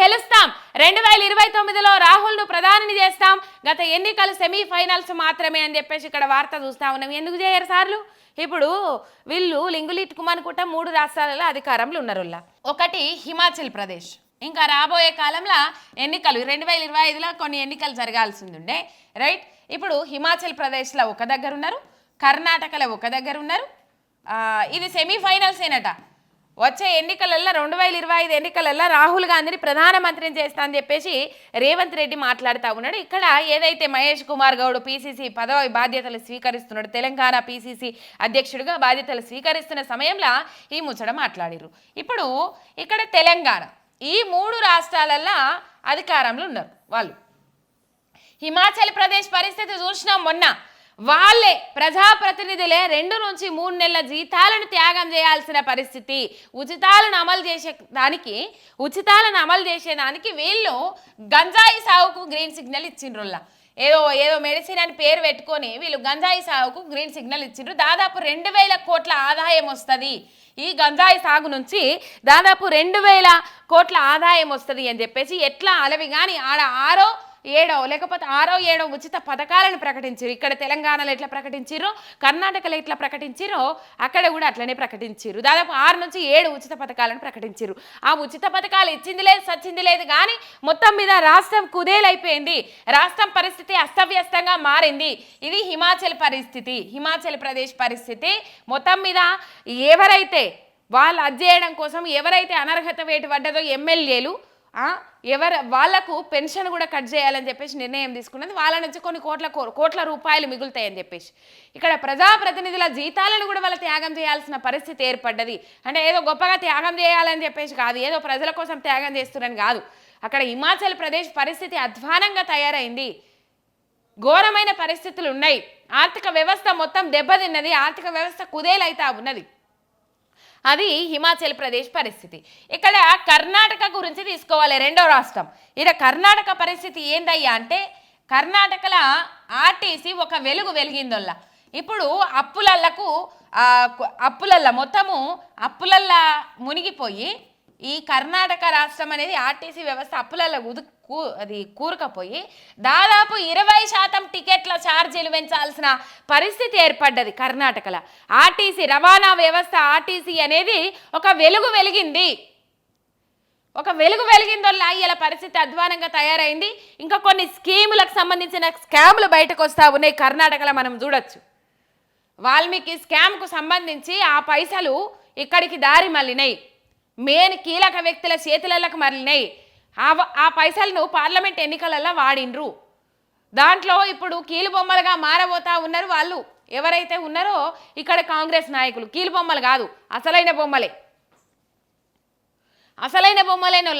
గెలుస్తాం. రెండు వేల ఇరవై తొమ్మిదిలో రాహుల్ను ప్రధానిని చేస్తాం. గత ఎన్నికలు సెమీఫైనల్స్ మాత్రమే అని చెప్పేసి ఇక్కడ వార్త చూస్తా ఉన్నాం. ఎందుకు చేయరు సార్లు? ఇప్పుడు వీళ్ళు లింగులిట్టుకుమనుకుంటా మూడు రాష్ట్రాలలో అధికారంలో ఉన్నారు ఒకటి హిమాచల్ ప్రదేశ్. ఇంకా రాబోయే కాలంలో ఎన్నికలు రెండు వేల ఇరవై ఐదులో కొన్ని ఎన్నికలు జరగాల్సింది ఉండే రైట్? ఇప్పుడు హిమాచల్ ప్రదేశ్లో ఒక దగ్గర ఉన్నారు కర్ణాటకలో ఒక దగ్గర ఉన్నారు ఇది సెమీఫైనల్స్ ఏనట వచ్చే ఎన్నికలల్లో రెండు వేల ఇరవై ఐదు ఎన్నికలల్లో రాహుల్ గాంధీని ప్రధానమంత్రిని చేస్తా అని చెప్పేసి రేవంత్ రెడ్డి మాట్లాడుతూ ఉన్నాడు. ఇక్కడ ఏదైతే మహేష్ కుమార్ గౌడ్ పీసీసీ పదవి బాధ్యతలు స్వీకరిస్తున్నాడు తెలంగాణ పీసీసీ అధ్యక్షుడిగా బాధ్యతలు స్వీకరిస్తున్న సమయంలో ఈ ముచ్చట మాట్లాడిరు ఇప్పుడు ఇక్కడ తెలంగాణ ఈ మూడు రాష్ట్రాలల్లో అధికారంలో ఉన్నారు వాళ్ళు. హిమాచల్ ప్రదేశ్ పరిస్థితి చూసినాం మొన్న. వాళ్ళే ప్రజాప్రతినిధులే రెండు నుంచి మూడు నెలల జీతాలను త్యాగం చేయాల్సిన పరిస్థితి ఉచితాలను అమలు చేసే దానికి ఉచితాలను అమలు చేసేదానికి వీళ్ళు గంజాయి సాగుకు గ్రీన్ సిగ్నల్ ఇచ్చిండ్రుల్లా. ఏదో ఏదో మెడిసిన్ అని పేరు పెట్టుకొని వీళ్ళు గంజాయి సాగుకు గ్రీన్ సిగ్నల్ ఇచ్చిండ్రు. దాదాపు రెండు వేల కోట్ల ఆదాయం వస్తుంది ఈ గంజాయి సాగు నుంచి. దాదాపు రెండు వేల కోట్ల ఆదాయం వస్తుంది అని చెప్పేసి ఎట్లా అలవి కానీ ఆడ ఆరో ఏడో లేకపోతే ఆరో ఏడో ఉచిత పథకాలను ప్రకటించారు ఇక్కడ తెలంగాణలో ఎట్లా ప్రకటించారో కర్ణాటకలో ఎట్లా ప్రకటించారో అక్కడ కూడా అట్లనే ప్రకటించారు దాదాపు ఆరు నుంచి ఏడు ఉచిత పథకాలను ప్రకటించారు ఆ ఉచిత పథకాలు ఇచ్చింది లేదు సచ్చింది లేదు కానీ మొత్తం మీద రాష్ట్రం కుదేలైపోయింది. రాష్ట్రం పరిస్థితి అస్తవ్యస్తంగా మారింది. ఇది హిమాచల్ పరిస్థితి హిమాచల్ ప్రదేశ్ పరిస్థితి. మొత్తం మీద ఎవరైతే వాళ్ళు అజ్జేయడం కోసం ఎవరైతే అనర్హత వేటు పడ్డదో ఎమ్మెల్యేలు ఎవరు వాళ్ళకు పెన్షన్ కూడా కట్ చేయాలని చెప్పేసి నిర్ణయం తీసుకున్నది. వాళ్ళ నుంచి కొన్ని కోట్ల కో- కోట్ల రూపాయలు మిగులుతాయని చెప్పేసి. ఇక్కడ ప్రజాప్రతినిధుల జీతాలను కూడా వాళ్ళ త్యాగం చేయాల్సిన పరిస్థితి ఏర్పడ్డది. అంటే ఏదో గొప్పగా త్యాగం చేయాలని చెప్పేసి కాదు. ఏదో ప్రజల కోసం త్యాగం చేస్తున్నారని కాదు. అక్కడ హిమాచల్ ప్రదేశ్ పరిస్థితి అధ్వానంగా తయారైంది. ఘోరమైన పరిస్థితులు ఉన్నాయి. ఆర్థిక వ్యవస్థ మొత్తం దెబ్బతిన్నది. ఆర్థిక వ్యవస్థ కుదేలైతా ఉన్నది. అది హిమాచల్ ప్రదేశ్ పరిస్థితి. ఇక్కడ కర్ణాటక గురించి తీసుకోవాలి రెండో రాష్ట్రం. ఇక్కడ కర్ణాటక పరిస్థితి ఏందయ్యా అంటే కర్ణాటకల ఆర్టీసీ ఒక వెలుగు వెలిగిందొల్ల. ఇప్పుడు అప్పులల్లకు అప్పులల్ల మొత్తము అప్పులల్ల మునిగిపోయి ఈ కర్ణాటక రాష్ట్రం అనేది ఆర్టీసీ వ్యవస్థ అప్పులలో ఉదు కూ- అది కూరకపోయి దాదాపు ఇరవై శాతం టికెట్ల ఛార్జీలు పెంచాల్సిన పరిస్థితి ఏర్పడ్డది కర్ణాటకలో. ఆర్టీసీ రవాణా వ్యవస్థ ఆర్టీసీ అనేది ఒక వెలుగు వెలిగింది. ఒక వెలుగు వెలిగిందో లాయ్యల పరిస్థితి అధ్వానంగా తయారైంది. ఇంకా కొన్ని స్కీములకు సంబంధించిన స్కాములు బయటకు వస్తా ఉన్నాయి కర్ణాటకలో మనం చూడొచ్చు. వాల్మీకి స్కామ్కు సంబంధించి ఆ పైసలు ఇక్కడికి దారి మళ్ళినాయి. మెయిన్ కీలక వ్యక్తుల చేతులకు మరలినాయి. ఆ ఆ పైసలను పార్లమెంట్ ఎన్నికలలో వాడిండ్రు. దాంట్లో ఇప్పుడు కీలుబొమ్మలుగా మారబోతా ఉన్నారు వాళ్ళు. ఎవరైతే ఉన్నారో ఇక్కడ కాంగ్రెస్ నాయకులు. కీలుబొమ్మలు కాదు అసలైన బొమ్మలే. అసలైన బొమ్మలైన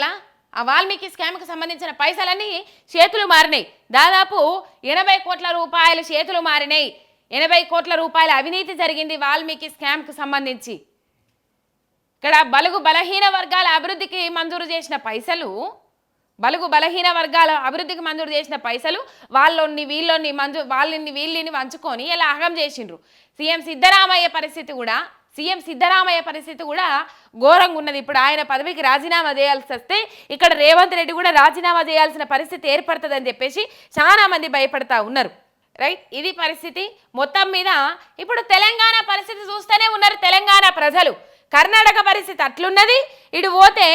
ఆ వాల్మీకి స్కామ్కి సంబంధించిన పైసలన్నీ చేతులు మారినాయి. దాదాపు ఎనభై కోట్ల రూపాయలు చేతులు మారినాయి. ఎనభై కోట్ల రూపాయల అవినీతి జరిగింది వాల్మీకి స్కామ్కు సంబంధించి. ఇక్కడ బలుగు బలహీన వర్గాల అభివృద్ధికి మంజూరు చేసిన పైసలు బలుగు బలహీన వర్గాల అభివృద్ధికి మంజూరు చేసిన పైసలు వాళ్ళని వీళ్ళని మంజు వాళ్ళని వీళ్ళని వంచుకొని ఇలా అహం చేసిండ్రు. సీఎం సిద్ధరామయ్య పరిస్థితి కూడా సీఎం సిద్ధరామయ్య పరిస్థితి కూడా ఘోరంగా ఉన్నది. ఇప్పుడు ఆయన పదవికి రాజీనామా చేయాల్సి వస్తే ఇక్కడ రేవంత్ రెడ్డి కూడా రాజీనామా చేయాల్సిన పరిస్థితి ఏర్పడుతుందని చెప్పేసి చాలామంది భయపడతా ఉన్నారు. రైట్? ఇది పరిస్థితి. మొత్తం మీద ఇప్పుడు తెలంగాణ పరిస్థితి చూస్తూనే ఉన్నారు తెలంగాణ ప్రజలు. కర్ణాటక పరిస్థితి అట్లున్నది. ఇటు పోతే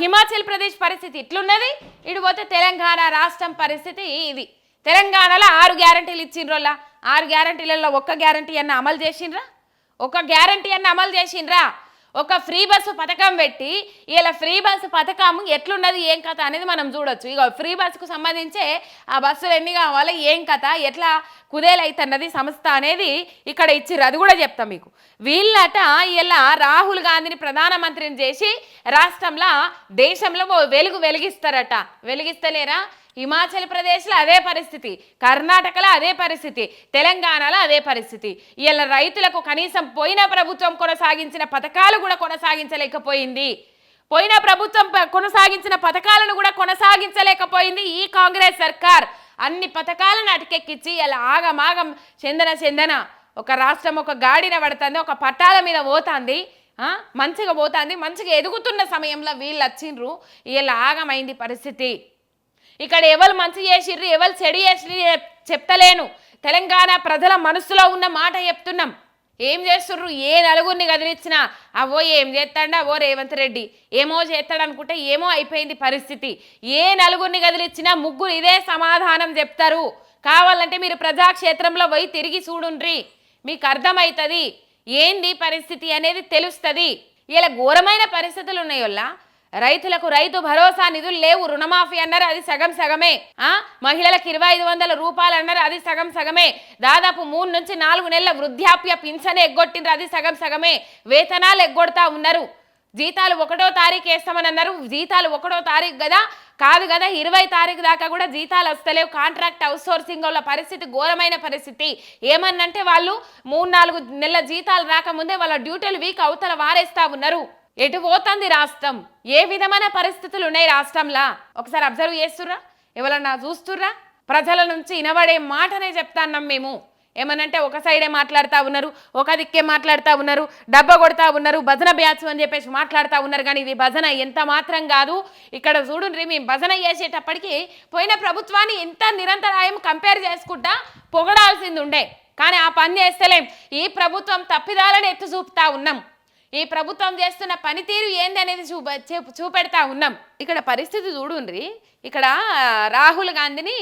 హిమాచల్ ప్రదేశ్ పరిస్థితి ఇట్లున్నది. ఇటు పోతే తెలంగాణ రాష్ట్రం పరిస్థితి ఇది. తెలంగాణలో ఆరు గ్యారంటీలు ఇచ్చిండ్రోలా ఆరు గ్యారంటీలలో ఒక్క గ్యారంటీ అన్న అమలు చేసిండ్రా? ఒక గ్యారంటీ అన్న అమలు చేసిండ్రా? ఒక ఫ్రీ బస్సు పథకం పెట్టి ఇలా ఫ్రీ బస్సు పథకం ఎట్లున్నది ఏం కథ అనేది మనం చూడొచ్చు. ఇక ఫ్రీ బస్సుకు సంబంధించే ఆ బస్సులు ఎన్ని కావాలి ఏం కథ ఎట్లా కుదేలైతున్నది సంస్థ అనేది ఇక్కడ ఇచ్చిర్రు. అది కూడా చెప్తాం మీకు. వీళ్ళట ఇలా రాహుల్ గాంధీని ప్రధానమంత్రిని చేసి రాష్ట్రంలో దేశంలో వెలుగు వెలిగిస్తారట. వెలిగిస్తలేరా? హిమాచల్ ప్రదేశ్లో అదే పరిస్థితి కర్ణాటకలో అదే పరిస్థితి తెలంగాణలో అదే పరిస్థితి. ఇలా రైతులకు కనీసం పోయిన ప్రభుత్వం కొనసాగించిన పథకాలు కూడా కొనసాగించలేకపోయింది. పోయిన ప్రభుత్వం ప- కొనసాగించిన పథకాలను కూడా కొనసాగించలేకపోయింది ఈ కాంగ్రెస్ సర్కార్. అన్ని పథకాలను అటకెక్కించి ఇలా ఆగమాగం చెందన చెందన ఒక రాష్ట్రం ఒక గాడిన పడుతుంది ఒక పట్టాల మీద పోతుంది మంచిగా పోతుంది మంచిగా ఎదుగుతున్న సమయంలో వీళ్ళు వచ్చిండ్రు. ఇలా ఆగమైంది పరిస్థితి. ఇక్కడ ఎవరు మంచి చేసిర్రు ఎవరు చెడు చేసిర్రు చెప్తలేను. తెలంగాణ ప్రజల మనసులో ఉన్న మాట చెప్తున్నాం. ఏం చేస్తుర్రు? ఏ నలుగురిని కదిలిచ్చినా అవో ఏం చేస్తాడా? అవో రేవంత్ రెడ్డి ఏమో చేస్తాడు అనుకుంటే ఏమో అయిపోయింది పరిస్థితి. ఏ నలుగురిని కదిలిచ్చినా ముగ్గురు ఇదే సమాధానం చెప్తారు. కావాలంటే మీరు ప్రజాక్షేత్రంలో పోయి తిరిగి చూడుండ్రి. మీకు అర్థమవుతుంది ఏంది పరిస్థితి అనేది తెలుస్తుంది. ఇలా ఘోరమైన పరిస్థితులు ఉన్నాయోళ్ళ రైతులకు రైతు భరోసా నిధులు లేవు రుణమాఫీ అన్నారు అది సగం సగమే. ఆ? మహిళలకు ఇరవై ఐదు వందల రూపాయలు అన్నారు అది సగం సగమే. దాదాపు మూడు నుంచి నాలుగు నెలల వృద్ధాప్య పింఛన్ ఎగ్గొట్టిండ్రు అది సగం సగమే. వేతనాలు ఎగ్గొడతా ఉన్నారు. జీతాలు ఒకటో తారీఖు వేస్తామని అన్నారు. జీతాలు ఒకటో తారీఖు కదా? కాదు కదా ఇరవై తారీఖు దాకా కూడా జీతాలు వస్తలేవు. కాంట్రాక్ట్ అవుట్సోర్సింగ్ వాళ్ళ పరిస్థితి ఘోరమైన పరిస్థితి. ఏమన్నంటే వాళ్ళు మూడు నాలుగు నెలల జీతాలు రాకముందే వాళ్ళ డ్యూటీలు వీక్ అవతల వారేస్తా ఉన్నారు. ఎటు పోతుంది రాష్ట్రం? ఏ విధమైన పరిస్థితులు ఉన్నాయి రాష్ట్రంలో? ఒకసారి అబ్జర్వ్ చేస్తుర్రా? ఎవరన్నా చూస్తుర్రా? ప్రజల నుంచి వినబడే మాటనే చెప్తాన్నాం మేము. ఏమనంటే ఒక సైడే మాట్లాడుతూ ఉన్నారు ఒక దిక్కే మాట్లాడుతూ ఉన్నారు డబ్బ కొడతా ఉన్నారు భజన బ్యాచ్ అని చెప్పేసి మాట్లాడుతూ ఉన్నారు కానీ ఇది భజన ఎంత మాత్రం కాదు. ఇక్కడ చూడండి మేము భజన చేసేటప్పటికి పోయిన ప్రభుత్వాన్ని ఎంత నిరంతరాయం కంపేర్ చేసుకుంటా పొగడాల్సింది ఉండే కానీ ఆ పని చేస్తలేం. ఈ ప్రభుత్వం తప్పిదాలను ఎత్తు చూపుతా ఉన్నాం. ఈ ప్రభుత్వం చేస్తున్న పనితీరు ఏంది అనేది చూప చూపెడతా ఉన్నాం. ఇక్కడ పరిస్థితి చూడుండ్రి. ఇక్కడ రాహుల్ గాంధీని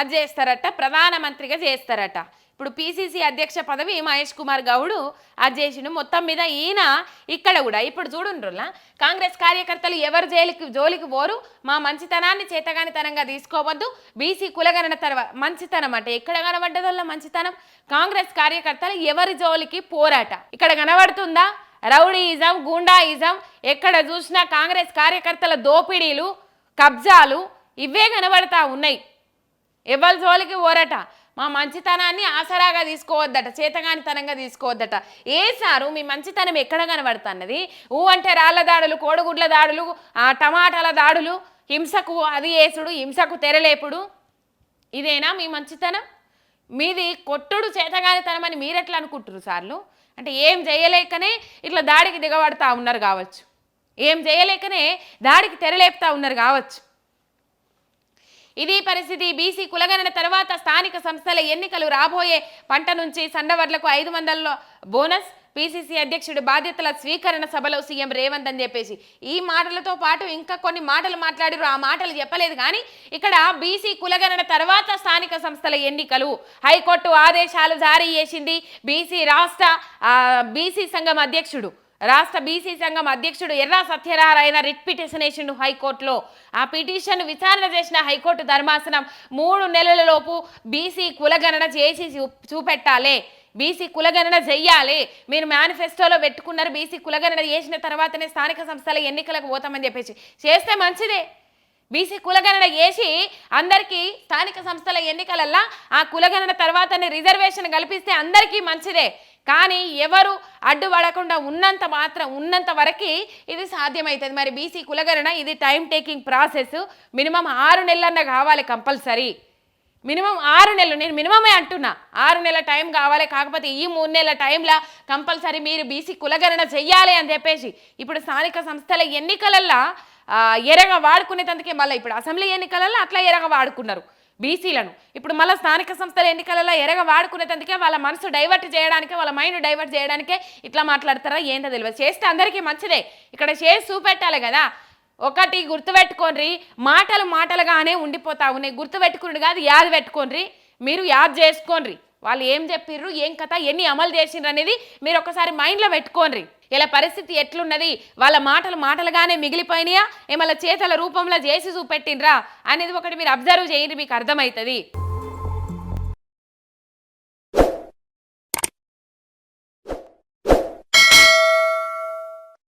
అది చేస్తారట ప్రధానమంత్రిగా చేస్తారట. ఇప్పుడు పిసిసి అధ్యక్ష పదవి మహేష్ కుమార్ గౌడ్ అది చేసిండు. మొత్తం మీద ఈయన ఇక్కడ కూడా ఇప్పుడు చూడుండ్రులా కాంగ్రెస్ కార్యకర్తలు ఎవరు జైలుకి జోలికి పోరు మా మంచితనాన్ని చేతగానితనంగా తీసుకోవద్దు. బీసీ కులగణన తర్వాత మంచితనం అంటే ఎక్కడ కనబడ్డదల్లా మంచితనం? కాంగ్రెస్ కార్యకర్తలు ఎవరి జోలికి పోరాట? ఇక్కడ కనబడుతుందా? రౌడీయిజం గూండాయిజం ఎక్కడ చూసినా కాంగ్రెస్ కార్యకర్తల దోపిడీలు కబ్జాలు ఇవే కనబడతా ఉన్నాయి. ఎవరి జోలికి ఓరట మా మంచితనాన్ని ఆసరాగా తీసుకోవద్దట చేతగానితనంగా తీసుకోవద్దట. ఏ సారు మీ మంచితనం ఎక్కడ కనబడుతున్నది? ఊ అంటే రాళ్ళ దాడులు కోడిగుడ్ల దాడులు టమాటాల దాడులు హింసకు అది వేసుడు హింసకు తెరలేపుడు? ఇదేనా మీ మంచితనం? మీది కొట్టుడు చేతగానితనమని మీరెట్లా అనుకుంటారు సార్లు? అంటే ఏం చేయలేకనే ఇట్లా దాడికి దిగబడతా ఉన్నారు కావచ్చు. ఏం చేయలేకనే దాడికి తెరలేపుతా ఉన్నారు కావచ్చు. ఇది పరిస్థితి బీసీ కులగణన తర్వాత స్థానిక సంస్థల ఎన్నికలు రాబోయే పంట నుంచి సండవర్లకు ఐదు వందల్లో బోనస్ పిసిసి అధ్యక్షుడి బాధ్యతల స్వీకరణ సభలో సీఎం రేవంత్ అని చెప్పేసి. ఈ మాటలతో పాటు ఇంకా కొన్ని మాటలు మాట్లాడారు ఆ మాటలు చెప్పలేదు కానీ ఇక్కడ బీసీ కులగణన తర్వాత స్థానిక సంస్థల ఎన్నికలు. హైకోర్టు ఆదేశాలు జారీ చేసింది బీసీ రాష్ట్ర బీసీ సంఘం అధ్యక్షుడు. రాష్ట్ర బీసీ సంఘం అధ్యక్షుడు ఎర్రా సత్యనారాయణ రిట్ పిటిషన్ వేసిండు హైకోర్టులో. ఆ పిటిషన్ విచారణ చేసిన హైకోర్టు ధర్మాసనం మూడు నెలలలోపు బీసీ కులగణన చేసి చూ- బీసీ కులగణన చెయ్యాలి. మీరు మేనిఫెస్టోలో పెట్టుకున్నారు బీసీ కులగణన చేసిన తర్వాతనే స్థానిక సంస్థల ఎన్నికలకు పోతామని చెప్పేసి. చేస్తే మంచిదే. బీసీ కులగణన చేసి అందరికీ స్థానిక సంస్థల ఎన్నికలల్లా ఆ కులగణన తర్వాతనే రిజర్వేషన్ కల్పిస్తే అందరికీ మంచిదే. కానీ ఎవరు అడ్డుపడకుండా ఉన్నంత మాత్రం ఉన్నంత వరకు ఇది సాధ్యమవుతుంది మరి బీసీ కులగణన ఇది టైం టేకింగ్ ప్రాసెస్. మినిమం ఆరు నెలలన్నా కావాలి కంపల్సరీ. మినిమం ఆరు నెలలు నేను మినిమమే అంటున్నా. ఆరు నెలల టైం కావాలి కాకపోతే ఈ మూడు నెలల టైంలో కంపల్సరీ మీరు బీసీ కులగణన చెయ్యాలి అని చెప్పేసి ఇప్పుడు స్థానిక సంస్థల ఎన్నికలల్లో ఆ, ఎరగ వాడుకునేందుకే మళ్ళీ ఇప్పుడు అసెంబ్లీ ఎన్నికలలో అట్లా ఎరగ వాడుకున్నారు బీసీలను. ఇప్పుడు మళ్ళీ స్థానిక సంస్థల ఎన్నికలలో ఎరగ వాడుకునేటందుకే వాళ్ళ మనసు డైవర్ట్ చేయడానికే వాళ్ళ మైండ్ డైవర్ట్ చేయడానికే ఇట్లా మాట్లాడతారా ఏంటో తెలియదు చేస్తే అందరికీ మంచిదే. ఇక్కడ చేసి చూపెట్టాలి కదా. ఒకటి గుర్తుపెట్టుకోండి మాటలు మాటలుగానే ఉండిపోతా ఉన్నాయి. గుర్తుపెట్టుకుని కాదు యాద్ పెట్టుకోండి. మీరు యాద్ చేసుకోండి. వాళ్ళు ఏం చెప్పిర్రు ఏం కథ ఎన్ని అమలు చేసిండ్రు అనేది మీరు ఒకసారి మైండ్లో పెట్టుకోండి. ఇలా పరిస్థితి ఎట్లున్నది? వాళ్ళ మాటలు మాటలుగానే మిగిలిపోయినాయా? ఏమన్నా చేతల రూపంలో చేసి చూపెట్టిండ్రా? అనేది ఒకటి మీరు అబ్జర్వ్ చేయండి మీకు అర్థమవుతుంది.